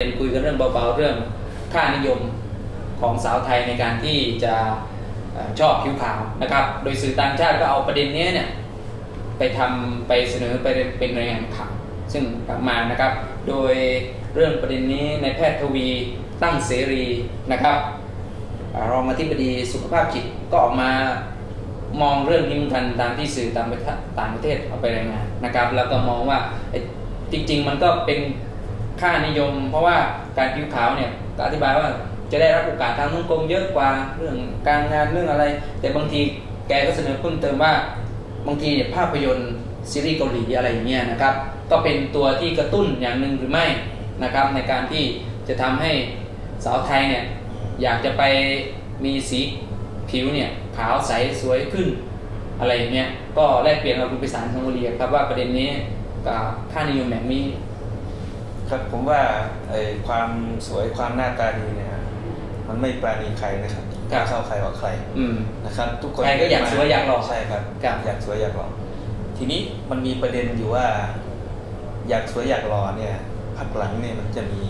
เป็นคุยกันเรื่องเบาๆเรื่องค่านิยมของสาวไทยในการที่จะชอบผิวขาวนะครับ โดยสื่อต่างชาติก็เอาประเด็นนี้เนี่ยไปทำไปเสนอไปเป็นรายงานข่าวซึ่งกลับมานะครับ โดยเรื่องประเด็นนี้ในแพทย์ทวีตั้งเสรีนะครับรองอธิบดีสุขภาพจิตก็ออกมามองเรื่องนี้มือนกันตามที่สื่อต่างประเทศเอาไปรายงานนะครับ แล้วก็มองว่าจริง ๆ มันก็เป็น ค่านิยม เพราะว่าการผิวขาวเนี่ยอธิบายว่าจะได้รับโอกาสทางสังคมเยอะกว่าเรื่องการงานเรื่องอะไร แต่บางทีแกก็เสนอเพิ่มเติมว่าบางทีเนี่ยภาพยนตร์ซีรีส์เกาหลีอะไรอย่างเงี้ยนะครับ ก็เป็นตัวที่กระตุ้นอย่างหนึ่งหรือไม่นะครับ ในการที่จะทำให้สาวไทยเนี่ยอยากจะไปมีสีผิวเนี่ยขาวใสสวยขึ้นอะไรอย่างเงี้ยก็แลกเปลี่ยนกับคุณพิสารทองบุรีครับว่าประเด็นนี้กับค่านิยมแบบนี้ ครับผมว่าไอ้ความสวยความหน้าตาดีเนี่ยมันไม่ปราณีใครนะครับครับเข้าใครออกใครอืมนะครับ ทุกคนใครก็อยากสวยอยากหล่อใช่ครับครับอยากสวยอยากหล่อทีนี้มันมีประเด็นอยู่ว่า อยากสวยอยากหล่อเนี่ยพักหลังเนี่ยมันจะมี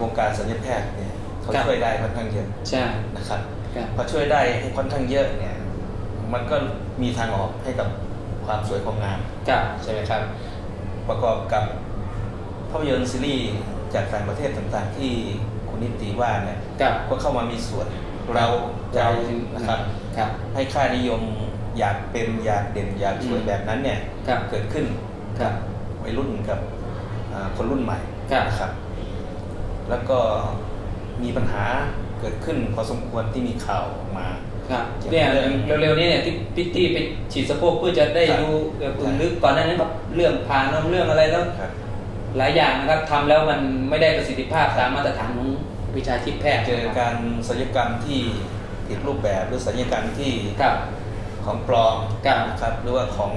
วงการศัลยแพทย์เนี่ยเขาช่วยได้ค่อนข้างเยอะใช่นะครับครับพอช่วยได้ให้ค่อนข้างเยอะเนี่ย มันก็มีทางออกให้กับความสวยความงามกับใช่ไหมครับ ประกอบกับ ภาพยนตร์ซีรีส์จากต่างประเทศต่างๆ ที่คุณนิติว่าเนี่ยกับก็เข้ามามีส่วนเราเรานะครับครับให้ค่านิยมอยากเป็นอยากเด่นอยากสวยอืมแบบนั้นเนี่ยครับเกิดขึ้นครับวัยรุ่นกับอ่าคนรุ่นใหม่ครับนะครับ แล้วก็มีปัญหาเกิดขึ้นพอสมควรที่มีข่าวออกมาครับเกี่ยวเนี่ยกับเรื่องเร็วๆนี้เนี่ยที่พิตตี้ไปฉีดสะโพกเพื่อจะได้ครับดูแบบอื่นลึกก่อนหน้านั้นแบบเรื่องผ่านนมเรื่องอะไรแล้วครับ หลายอย่างนะครับทำแล้วมันไม่ได้ประสิทธิภาพตามมาตรฐานของวิชาชีพแพทย์เจอการศัลยกรรมที่ผิดรูปแบบหรือศัลยกรรมที่ครับของปลอมครับนะครับหรือว่าของ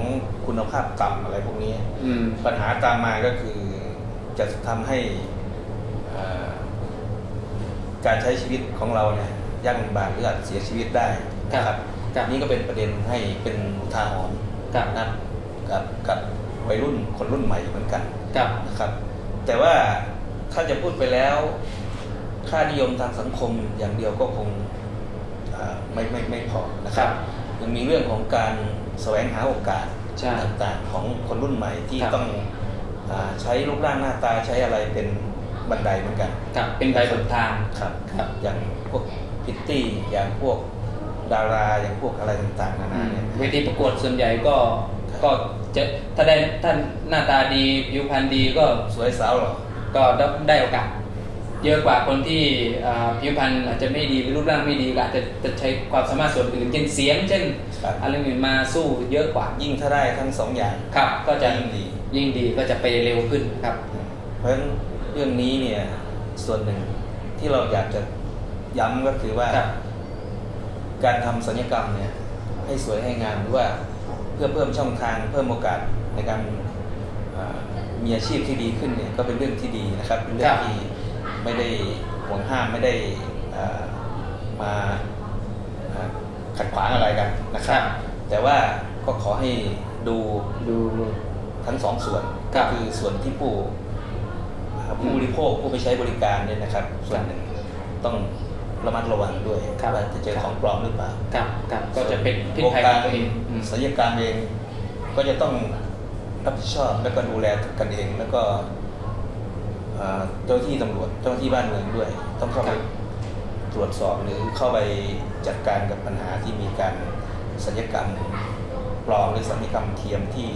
คุณภาพต่ำอะไรพวกนี้อืมปัญหาตามมาก็คือจะทำให้เอ่อการใช้ชีวิตของเราเนี่ยยากลำบากหรืออาจเสียชีวิตได้นะครับครับนี่ก็เป็นประเด็นให้เป็นอุทาหรณ์ครับนะกับกับ วัยรุ่นคนรุ่นใหม่เหมือนกันกับนะครับ แต่ว่าถ้าจะพูดไปแล้ว ค่านิยมทางสังคมอย่างเดียวก็คงอ่าไม่ไม่ไม่พอนะครับยังมีเรื่องของการแสวงหาโอกาสใช่ต่างๆของคนรุ่นใหม่ที่ครับต้องอาใช้รูปร่างหน้าตาใช้อะไรเป็นบันไดเหมือนกันกับเป็นใบเบิกทางครับครับ อย่างพวกพิตตี้อย่างพวกดาราอย่างพวกอะไรต่างๆนานาเนี่ยเวทีประกวดส่วนใหญ่ก็ครับ ก็จะถ้าได้ท่านหน้าตาดีผิวพรรณดีก็สวยสาวหรอก็ได้โอกาส เยอะกว่าคนที่อ่าผิวพรรณอาจจะไม่ดีรูปร่างไม่ดีก็อาจจะจะใช้ความสามารถส่วนอื่นเช่นเสียง เช่นครับอะไรอื่นมาสู้เยอะกว่ายิ่งถ้าได้ทั้งสองอย่างครับ ก็จะยิ่งดียิ่งดีก็จะไปเร็วขึ้นครับ เพราะฉะนั้นเรื่องนี้เนี่ยส่วนหนึ่งที่เราอยากจะย้ำก็คือว่าครับการทำสัญญกรรมเนี่ยให้สวยให้งามหรือว่าเพื่อเพิ่มช่องทาง เพิ่มโอกาสในการอ่ามีอาชีพที่ดีขึ้นเนี่ยก็เป็นเรื่องที่ดีนะครับเป็นเรื่อครังบที่ไม่ได้ห่วงห้ามไม่ได้อ่ามาอ่าขัดขวางอะไรกันนะครับ แต่ว่าก็ขอให้ดูดูทั้งสองส่วนครัก็บคือส่วนที่ผู้อ่าผู้บริโภคผู้ไปใช้บริการเนี่ยนะครับ ส่วนหนึ่งต้อง ระมัดระวังด้วยครับว่าจะเจอของปลอมหรือเปล่าครับครับก็จะเป็นพิษวงภัยขกาอรงตัวเองอืมศัลยกรรมเองก็จะต้องรับผิดชอบแล้วก็ดูแลกันเองแล้วก็อ่าเจ้าที่ตำรวจเจ้าที่บ้านเมืองด้วย ต้องเข้าไปตรวจสอบหรือเข้าไปจัดการกับปัญหาที่มีการศัลยกรรมปลอมหรือศัลยกรรมเทียมที่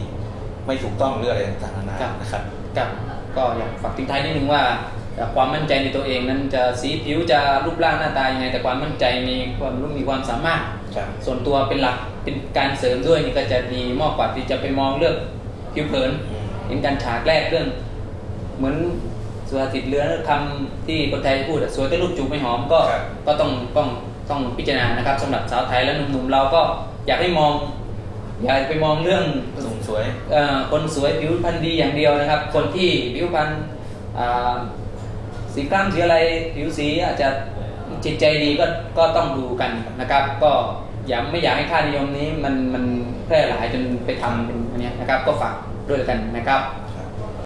ไม่ถูกต้องหรืออะไรต่างๆนานาครับนะครับครับ ก็อยากฝากทิ้งท้ายนิดนึงว่า ความมั่นใจในตัวเองนั้นจะสีผิวจะรูปร่างหน้าตายังไง แต่ความมั่นใจมีความรู้มีความสามารถครับส่วนตัวเป็นหลักเป็นการเสริมด้วยนี่ก็จะดีมากกว่าที่จะไปมองเรื่องผิวเผินอืมเห็นการฉากแรกเรื่อง เหมือนสุภาษิตเรือคำที่คนไทยพูดอะสวยแต่รูปจูบไม่หอมก็ครับก็ต้องต้องต้องพิจารณานะครับสำหรับสาวไทยและหนุ่มๆเราก็อยากให้มองอย่าไปมองเรื่องหนุ่มสวยเอ่อคนสวยผิวพรรณดีอย่างเดียวนะครับ คนที่ผิวพรรณอ่า สีกล้ามสีอะไรผิวสีอาจจะจิตใจดีก็ก็ต้องดูกันนะครับ ก็อย่าไม่อยากให้ค่านิยมนี้มันมันแพร่หลายจนไปทำเป็นอันนี้นะครับ ก็ฝากด้วยกันนะครับ